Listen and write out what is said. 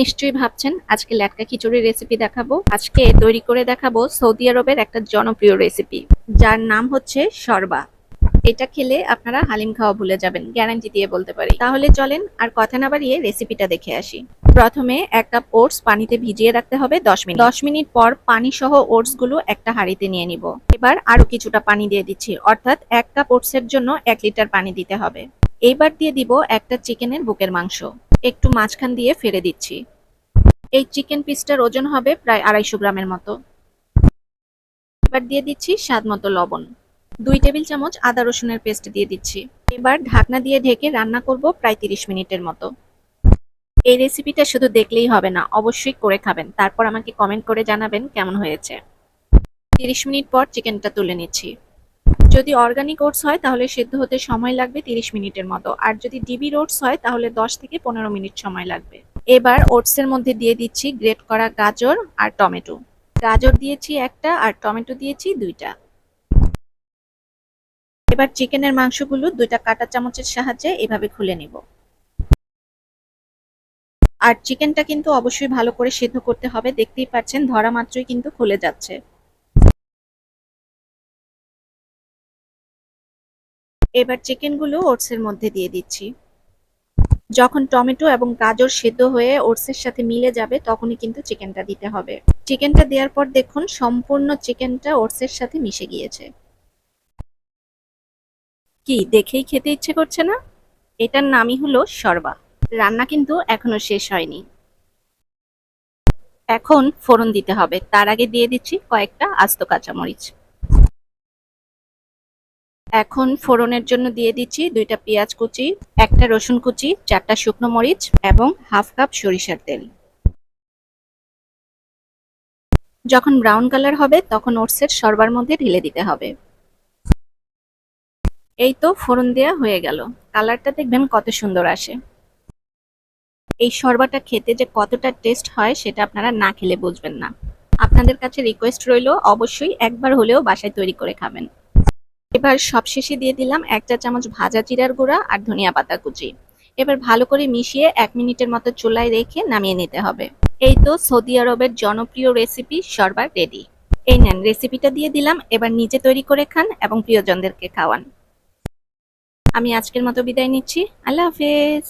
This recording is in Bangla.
নিশ্চয়ই ভাবছেন, আজকে ল্যাটকা খিচুড়ির রেসিপি দেখাবো। আজকে তৈরি করে দেখাবো সৌদি আরবের একটা জনপ্রিয় রেসিপি যার নাম হচ্ছে শরবা। এটা খেলে আপনারা হালিম খাওয়া ভুলে যাবেন গ্যারান্টি দিয়ে বলতে পারি। তাহলে চলেন আর কথা না বাড়িয়ে রেসিপিটা দেখে আসি। প্রথমে এক কাপ ওটস পানিতে ভিজিয়ে রাখতে হবে দশ মিনিট। দশ মিনিট পর পানি সহ ওটসগুলো একটা হাঁড়িতে নিয়ে নিব। এবার আরও কিছুটা পানি দিয়ে দিচ্ছি, অর্থাৎ এক কাপ ওটসের জন্য এক লিটার পানি দিতে হবে। এইবার দিয়ে দিব একটা চিকেনের বুকের মাংস। একটু মাঝখান দিয়ে ফেলে দিচ্ছি। এই চিকেন পিসটার ওজন হবে প্রায় আড়াইশো গ্রামের মতো। এবার দিয়ে দিচ্ছি স্বাদ মতো লবণ। দুই টেবিল চামচ আদা রসুনের পেস্ট দিয়ে দিচ্ছি। এবার ঢাকনা দিয়ে ঢেকে রান্না করব প্রায় তিরিশ মিনিটের মতো। এই রেসিপিটা শুধু দেখলেই হবে না, অবশ্যই করে খাবেন। তারপর আমাকে কমেন্ট করে জানাবেন কেমন হয়েছে। তিরিশ মিনিট পর চিকেনটা তুলে নিচ্ছি। যদি অর্গানিক ওটস হয়, তাহলে সেদ্ধ হতে সময় লাগবে তিরিশ মিনিটের মতো। আর যদি ডিবি ওটস হয়, তাহলে দশ থেকে পনেরো মিনিট সময় লাগবে। এবার ওটসের মধ্যে দিয়ে দিচ্ছি গ্রেট করা গাজর আর টমেটো। গাজর দিয়েছি একটা আর টমেটো দিয়েছি দুইটা। এবার চিকেনের মাংসগুলো দুইটা কাঁটা চামচের সাহায্যে এভাবে খুলে নিব। আর চিকেনটা কিন্তু অবশ্যই ভালো করে সিদ্ধ করতে হবে। দেখতেই পাচ্ছেন ধরা মাত্রই কিন্তু খুলে যাচ্ছে। এবার চিকেনগুলো ওটসের মধ্যে দিয়ে দিচ্ছি। যখন টমেটো এবং গাজর সেদ্ধ হয়ে ওটসের সাথে মিলে যাবে, তখনই কিন্তু চিকেনটা দিতে হবে। চিকেনটা দেওয়ার পর দেখুন, সম্পূর্ণ চিকেনটা ওটসের সাথে মিশে গিয়েছে। কি, দেখেই খেতে ইচ্ছে করছে না? এটার নামই হলো শরবা। রান্না কিন্তু এখনও শেষ হয়নি। এখন ফোড়ন দিতে হবে। তার আগে দিয়ে দিচ্ছি কয়েকটা আস্ত কাঁচামরিচ। এখন ফোড়নের জন্য দিয়ে দিচ্ছি দুইটা পেঁয়াজ কুচি, একটা রসুন কুচি, চারটা শুকনো মরিচ এবং হাফ কাপ সরিষার তেল। যখন ব্রাউন কালার হবে তখন ওটসের সরবার মধ্যে ঢেলে দিতে হবে। এই তো ফোড়ন দেওয়া হয়ে গেল। কালারটা দেখবেন কত সুন্দর আসে। এই শরবাটা খেতে যে কতটা টেস্ট হয় সেটা আপনারা না খেলে বুঝবেন না। আপনাদের কাছে রিকোয়েস্ট রইল, অবশ্যই একবার হলেও বাসায় তৈরি করে খাবেন। এবার সবশেষে দিয়ে দিলাম এক চা চামচ ভাজা জিরার গুঁড়া আর ধনিয়া পাতা কুচি। এবার ভালো করে মিশিয়ে এক মিনিটের মতো চুলায় রেখে নামিয়ে নিতে হবে। এই তো সৌদি আরবের জনপ্রিয় রেসিপি সর্বার রেডি। এই নেন, রেসিপিটা দিয়ে দিলাম, এবার নিজে তৈরি করে খান এবং প্রিয়জনদেরকে খাওয়ান। আমি আজকের মতো বিদায় নিচ্ছি। আল্লাহ হাফেজ।